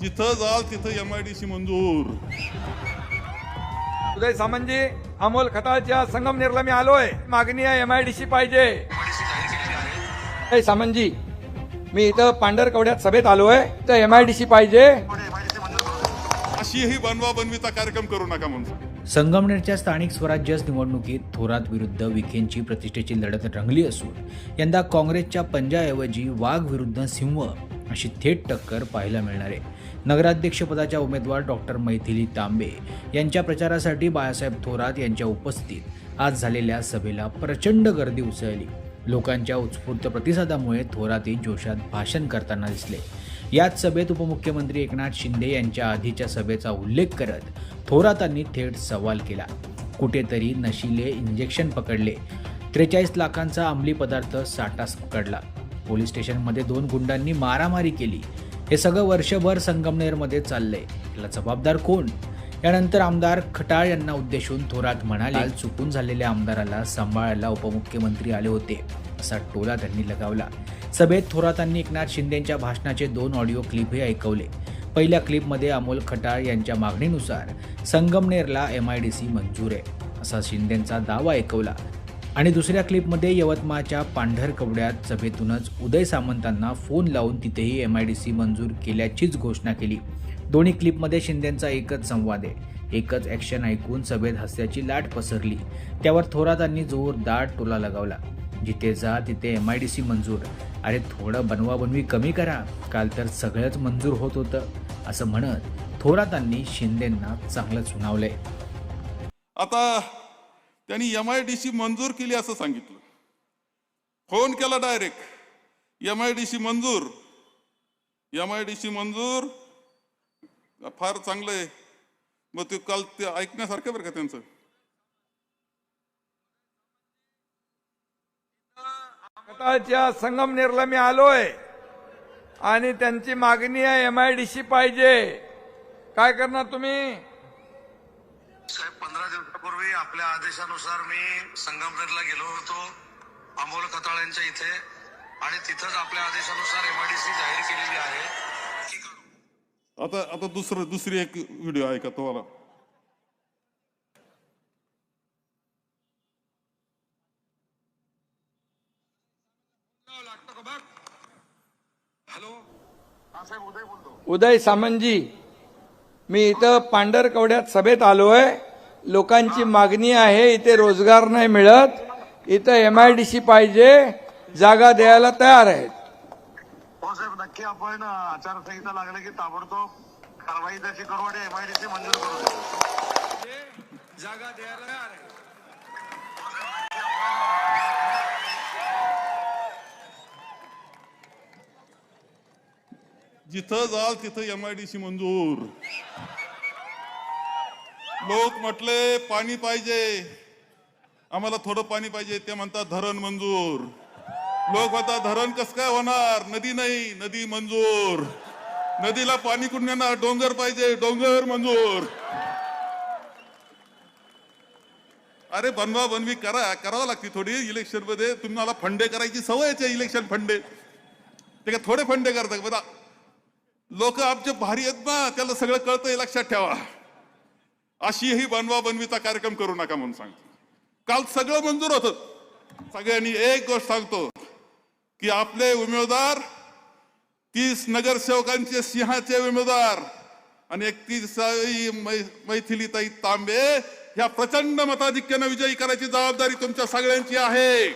जिथं जाल तिथं एम आय डी सी मंजूर. उदय सामंतजी अमोल खताळच्या संगमनेरला मी आलोय. मागणी आहे एम आय डी सी पाहिजे. उदय सामंतजी मी इथं पांढरकवड्यात सभेत आलोय. तर एम आय डी सी पाहिजे. अशी ही बनवा बनवीचा कार्यक्रम करू नका म्हणून. संगमनेरच्या स्थानिक स्वराज्य निवडणुकीत थोरात विरुद्ध विखेंची प्रतिष्ठेची लढत रंगली असून यंदा काँग्रेसच्या पंजाऐवजी वाघ विरुद्ध सिंह अशी थेट टक्कर पाहायला मिळणार आहे. नगराध्यक्षपदाच्या उमेदवार डॉक्टर मैथिली तांबे यांच्या प्रचारासाठी बाळासाहेब थोरात यांच्या उपस्थितीत आज झालेल्या सभेला प्रचंड गर्दी उसळली. लोकांच्या उत्स्फूर्त प्रतिसादामुळे थोरातही जोशात भाषण करताना दिसले. याच सभेत उपमुख्यमंत्री एकनाथ शिंदे यांच्या आधीच्या सभेचा उल्लेख करत थोरातांनी थेट सवाल केला. कुठेतरी नशिले इंजेक्शन पकडले. त्रेचाळीस लाखांचा अंमली पदार्थ साठाच पकडला. पोलीस स्टेशनमध्ये दोन गुंडांनी मारामारी केली. हे सगळं वर्षभर संगमनेरमध्ये चाललंय. याला जबाबदार कोण? यानंतर आमदार खटाळ यांना उद्देशून थोरात म्हणाले चुकून झालेल्या आमदाराला सांभाळायला उपमुख्यमंत्री आले होते असा टोला त्यांनी लगावला. सभेत थोरातांनी एकनाथ शिंदेच्या भाषणाचे दोन ऑडिओ क्लिपही ऐकवले. पहिल्या क्लिपमध्ये अमोल खटाळ यांच्या मागणीनुसार संगमनेरला एम आय डी सी मंजूर आहे असा शिंदेचा दावा ऐकवला. आणि दुसऱ्या क्लिपमध्ये यवतमाळच्या पांढरकवड्यात सभेतूनच उदय सामंतांना फोन लावून तिथेही एम आय डी सी मंजूर केल्याचीच घोषणा केली. दोन्ही क्लिपमध्ये शिंदेचा एकच संवाद आहे. एकच ॲक्शन ऐकून सभेत हास्याची लाट पसरली. त्यावर थोरातांनी जोरदार टोला लगावला. जिथे जा तिथे एम आय डी सी मंजूर. अरे थोडं बनवाबनवी कमी करा. काल तर सगळंच मंजूर होत होतं. असं म्हणत थोरातांनी शिंदेंना चांगलं सुनावलंय. आता त्यांनी एम आय डी सी मंजूर केली असं सांगितलं. फोन केला direct. M I D C मंजूर. एम आय डी सी मंजूर. फार चांगलं आहे. मग ते काल ते ऐकण्यासारखं बरं का त्यांचं? खताळच्या संगमनेरला मी आलोय. आणि त्यांची मागणी आहे एम आय डी सी पाहिजे. काय करणार तुम्ही? दिवसापूर्वी आपल्या आदेशानुसार मी संगमनेरला गेलो होतो अमोल खताळ यांच्या इथे. आणि तिथंच आपल्या आदेशानुसार एमआयडीसी जाहीर केलेली आहे. की करू आता आता दुसरं दुसरी एक व्हिडिओ आहे का तुम्हाला? हॅलो? हा साहेब उदय बोलतो. उदय सामंतजी मी इथं पांढरकवड्यात सभेत आलोय. लोकांची मागणी आहे इथे रोजगार नाही मिळत इथं एम आय डी सी पाहिजे जागा द्यायला तयार आहेत. हो साहेब नक्की आपण आचारसंहिता लागले की ताबडतोब कारवाई त्याची करू आणि एमआयडीसी मंजूर करू. जागा द्यायला तयार आहे जिथं जाल तिथं एम आय डी सी मंजूर. लोक म्हटले पाणी पाहिजे. आम्हाला थोडं पाणी पाहिजे ते म्हणतात धरण मंजूर. लोक म्हणतात धरण कस काय होणार? नदी नाही नदी मंजूर. नदीला पाणी कुठून येणार? डोंगर पाहिजे डोंगर मंजूर. अरे बनवा बनवी करा करावं लागते थोडी इलेक्शनमध्ये. तुम्हाला फंडे करायची सवयच आहे इलेक्शन फंडे. ते का थोडे फंडे करतात. बघा लोक आमचे भारी आहेत ना त्याला सगळं कळतंय लक्षात ठेवा. अशी ही बनवा बनवीचा कार्यक्रम करू नका म्हणून सांगतो. काल सगळं मंजूर होत. सगळ्यांनी एक गोष्ट सांगतो की आपले उमेदवार तीस नगरसेवकांचे सिंहाचे उमेदवार आणि एकतीस मैथिलीताई तांबे ह्या प्रचंड मताधिक्यानं विजयी करायची जबाबदारी तुमच्या सगळ्यांची आहे.